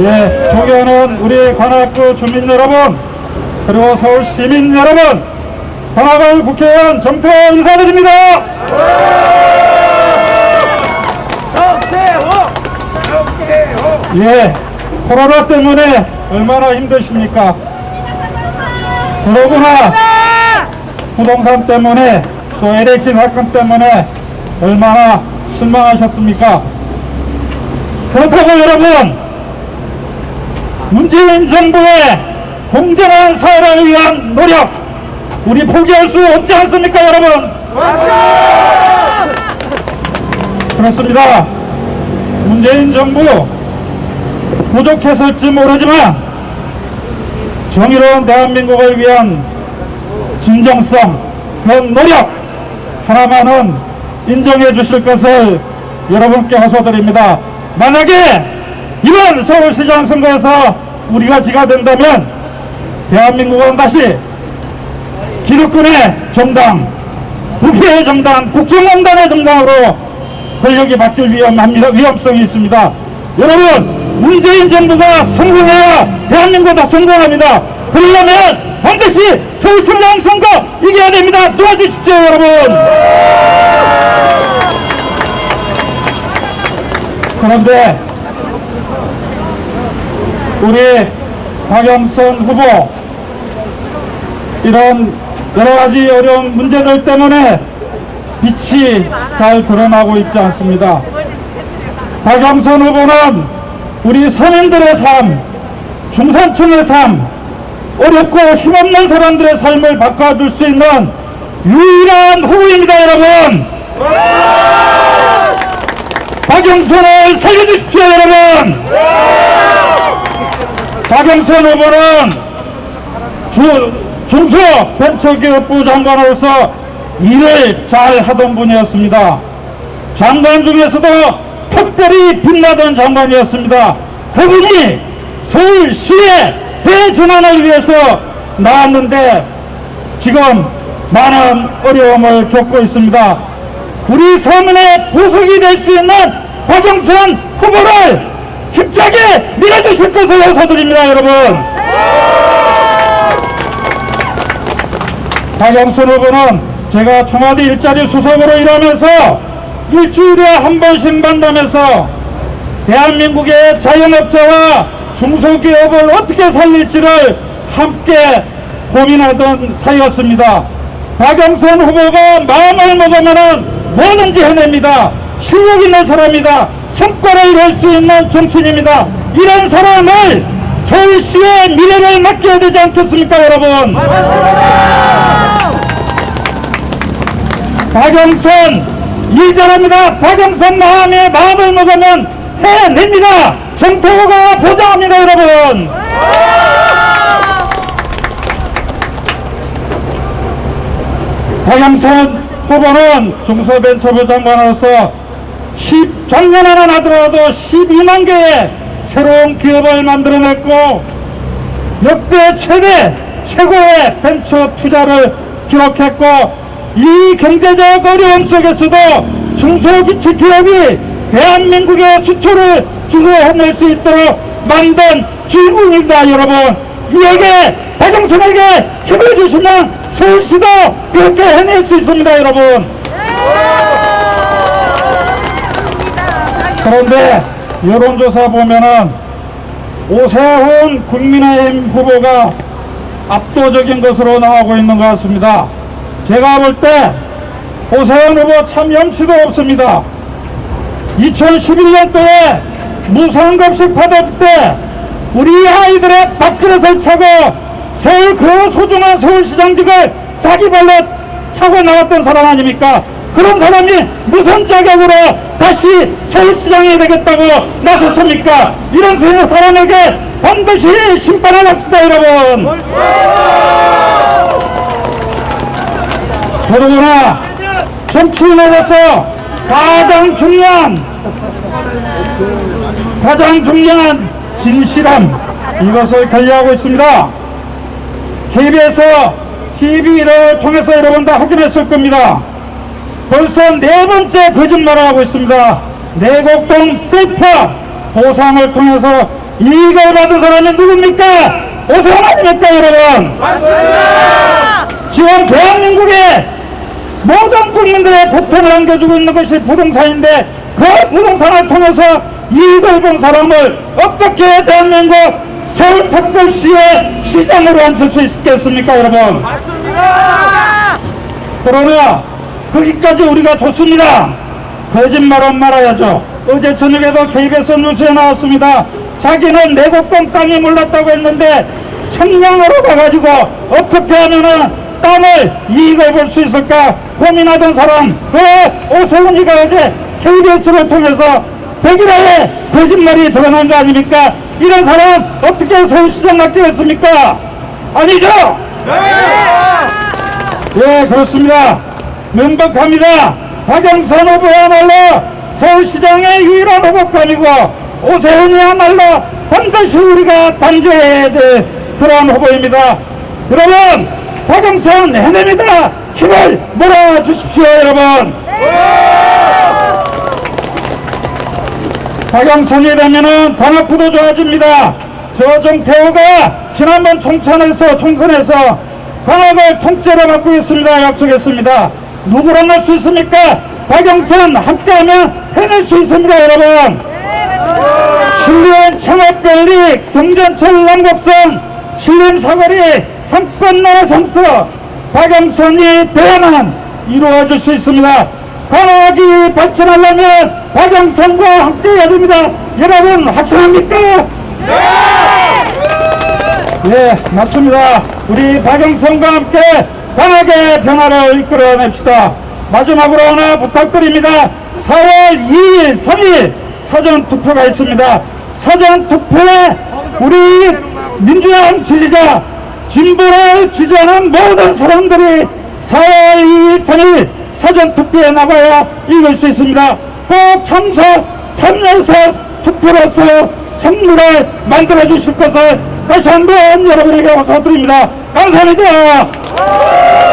예, 존경하는 우리 관악구 주민 여러분, 그리고 서울 시민 여러분, 관악을 국회의원 정태호 인사드립니다. 예, 코로나 때문에 얼마나 힘드십니까? 더더구나 부동산 때문에 또 LH 사건 때문에 얼마나 실망하셨습니까? 그렇다고 여러분 문재인 정부의 공정한 사회를 위한 노력 우리 포기할 수 없지 않습니까 여러분? 그렇습니다. 문재인 정부 부족했을지 모르지만 정의로운 대한민국을 위한 진정성, 그 노력 하나만은 인정해 주실 것을 여러분께 호소드립니다. 만약에 이번 서울시장 선거에서 우리가 지가 된다면 대한민국은 다시 기득권의 정당, 부패의 정당, 국정농단의 정당으로 권력이 바뀔 위험합니다. 위험성이 있습니다. 여러분, 문재인 정부가 성공해야 대한민국도 성공합니다. 그러려면 반드시 서울시장 선거 이겨야 됩니다. 도와주십시오, 여러분. 그런데 우리 박영선 후보 이런 여러 가지 어려운 문제들 때문에 빛이 잘 드러나고 있지 않습니다. 박영선 후보는 우리 서민들의 삶, 중산층의 삶, 어렵고 힘없는 사람들의 삶을 바꿔줄 수 있는 유일한 후보입니다, 여러분. 박영선을 살려주십시오, 여러분. 박영선 후보는 주, 중소벤처기업부 장관으로서 일을 잘 하던 분이었습니다. 장관 중에서도 특별히 빛나던 장관이었습니다. 그분이 서울시의 대전환을 위해서 나왔는데 지금 많은 어려움을 겪고 있습니다. 우리 서민의 보석이 될 수 있는 박영선 후보를 힘차게 밀어주실 것을 호소드립니다, 여러분. 박영선 후보는 제가 청와대 일자리 수석으로 일하면서 일주일에 한 번씩 만나면서 대한민국의 자영업자와 중소기업을 어떻게 살릴지를 함께 고민하던 사이였습니다. 박영선 후보가 마음을 먹으면 뭐든지 해냅니다. 실력 있는 사람이다. 성과를 낼 수 있는 정치인입니다. 이런 사람을 서울시의 미래를 맡겨야 되지 않겠습니까, 여러분? 박영선 일 잘합니다. 박영선 마음에 마음을 먹으면 해냅니다. 정태호가 보장합니다, 여러분. 박영선 후보는 중소벤처부 장관으로서 10, 작년 하나 하더라도 12만 개의 새로운 기업을 만들어냈고 역대 최대 최고의 벤처 투자를 기록했고 이 경제적 어려움 속에서도 중소기치 기업이 대한민국의 수출을 주도해낼 수 있도록 만든 주인공입니다 여러분. 이에게 박영선에게 힘을 주시면 서울시도 그렇게 해낼 수 있습니다 여러분 그런데 여론조사 보면은 오세훈 국민의힘 후보가 압도적인 것으로 나오고 있는 것 같습니다. 제가 볼 때 오세훈 후보 참 염치도 없습니다. 2011년도에 무상급식 받을 때 우리 아이들의 밥그릇을 차고 서울 그 소중한 서울시장직을 자기 발로 차고 나왔던 사람 아닙니까? 그런 사람이 무슨 자격으로 다시 서울시장이 되겠다고 나섰습니까? 이런 사람에게 반드시 심판을 합시다 여러분. 더더구나 정치인으로서 가장 중요한 가장 중요한 진실함 이것을 관리하고 있습니다. KBS TV를 통해서 여러분 다 확인했을 겁니다 벌써 네 번째 거짓말을 하고 있습니다. 내곡동 셀파 보상을 통해서 이익을 받은 사람이 누굽니까? 오세훈 아닙니까 여러분? 지금 대한민국에 모든 국민들의 고통을 안겨주고 있는 것이 부동산인데 그 부동산을 통해서 이익을 본 사람을 어떻게 대한민국 서울 특별시의 시장으로 앉힐 수 있겠습니까 여러분 그러나 거기까지 우리가 좋습니다. 거짓말은 말아야죠. 어제 저녁에도 KBS 뉴스에 나왔습니다. 자기는 내곡동 땅이 몰랐다고 했는데 청량으로 가가지고 어떻게 하면은 땅을 이익을 볼 수 있을까 고민하던 사람 그 오세훈이가 어제 KBS를 통해서 백일하에 거짓말이 드러난 거 아닙니까? 이런 사람 어떻게 서울시장 맡기겠습니까? 아니죠? 예, 그렇습니다. 명백합니다. 박영선 후보야말로 서울시장의 유일한 후보감이고 오세훈이야말로 반드시 우리가 단죄해야 될 그런 후보입니다. 여러분, 박영선 해냅니다. 힘을 몰아주십시오, 여러분. 박영선이 되면은 단합구도 좋아집니다. 저 정태호가 지난번 총선에서 총선에서 광학을 통째로 바꾸겠습니다. 약속했습니다. 누구랑 할 수 있습니까? 박영선 함께하면 해낼 수 있습니다, 여러분. 신림 창업별리 경전철 남곡선 신림 사거리 상권 나라 상서 박영선이 돼야만 이루어질 수 있습니다. 광학이 발전하려면 박영선과 함께 해야 됩니다. 여러분 확신합니까? 네, 맞습니다. 우리 박영선과 함께 강하게 변화를 이끌어냅시다. 마지막으로 하나 부탁드립니다. 4월 2일, 3일 사전 투표가 있습니다. 사전 투표에 우리 민주당 지지자, 진보를 지지하는 모든 사람들이 4월 2일, 3일 사전 투표에 나가야 이길 수 있습니다. 꼭 참석, 참여해서 투표로서 선물을 만들어 주실 것을 다시 한번 여러분에게 호소드립니다. 감사합니다.